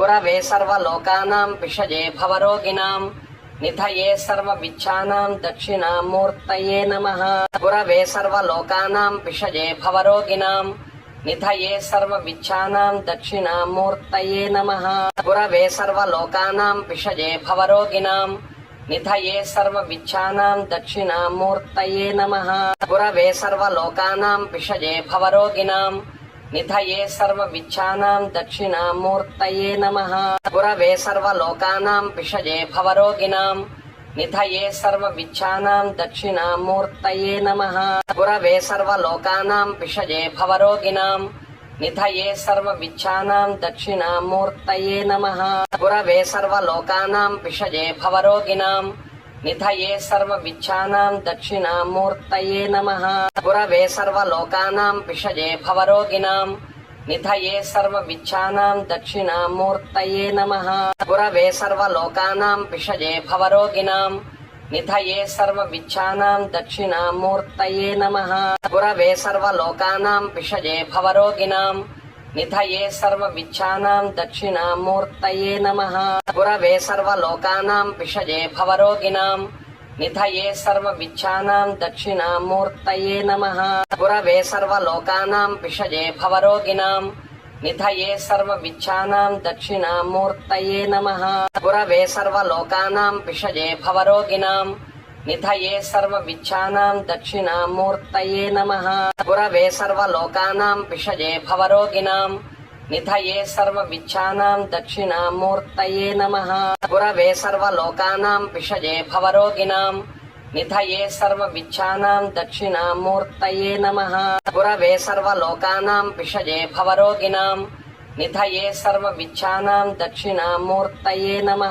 గురవే సర్వలోకానాం పిషజే భవరోగిణాం. నిధయే సర్వవిచ్ఛానాం దక్షిణామూర్తయే నమ. గురవే సర్వలోకానాం పిషజే భవరోగిణాం. నిధయే సర్వవిచ్ఛానాం దక్షిణామూర్తయే నమ. గురవే సర్వలోకానాం పిషజే భవరోగిణాం. నిధయే సర్వవిచ్ఛానాం దక్షిణామూర్తయే నమ. గురవే సర్వలోకానాం పిషజే భవరోగిణాం. నిధయే సర్వ సర్వవిచ్ఛానాం దక్షిణామూర్తయే నమ. గురవే సర్వలోకానాం విషజే భవరోగిణాం. నిధయే సర్వ సర్వవిచ్ఛానాం దక్షిణామూర్తయే నమ. గురవే సర్వలోకానాం విషజే భవరోగిణాం. నిధయే సర్వ సర్వవిచ్ఛానాం దక్షిణామూర్తయే నమ. గురవే సర్వలోకానాం విషజే భవరోగిణాం. నిధయే సర్వ విచ్ఛానాం దక్షిణామూర్తయే నమ. గురవే సర్వలోకానాం విషజే భవరోగిణాం. నిధయే సర్వ విచ్ఛానాం దక్షిణామూర్తయే నమ. గురవే సర్వలోకానాం విషజే భవరోగిణాం. నిధయే సర్వ విచ్ఛానాం దక్షిణామూర్తయే నమ. గురవే సర్వలోకానాం విషజే భవరోగిణాం. నిధయే సర్వ సర్వవిచ్ఛానాం దక్షిణామూర్తయే నమ. గురవే సర్వలోకానాం విషయే భవరోగిణాం. నిధయే సర్వ సర్వవిచ్ఛానాం దక్షిణామూర్తయే నమ. గురవే సర్వలోకానాం విషయే భవరోగిణాం. నిధయే సర్వ సర్వవిచ్ఛానాం దక్షిణామూర్తయే నమ. గురవే సర్వలోకానాం విషయే భవరోగిణాం. నిధయే సర్వ సర్వవిచ్ఛానాం దక్షిణామూర్తయే నమ. గురవే సర్వలోకానాం విషజే భవరోగిణాం. నిధయే సర్వ సర్వవిచ్ఛానాం దక్షిణామూర్తయే నమ. గురవే సర్వలోకానాం విషజే భవరోగిణాం. నిధయే సర్వ సర్వవిచ్ఛానాం దక్షిణామూర్తయే నమ. గురవే సర్వలోకానాం విషజే భవరోగిణాం. నిధయే సర్వ సర్వవిచ్ఛానాం దక్షిణామూర్తయే నమ.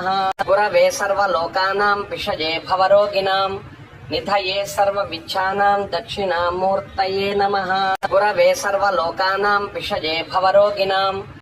గురవే సర్వలోకానాం విషజే భవరోగిణాం. నిధయే సర్వ సర్వవిచ్ఛానాం దక్షిణామూర్తయే నమ. గురవే సర్వలోకానాం విషజే భవరోగిణాం.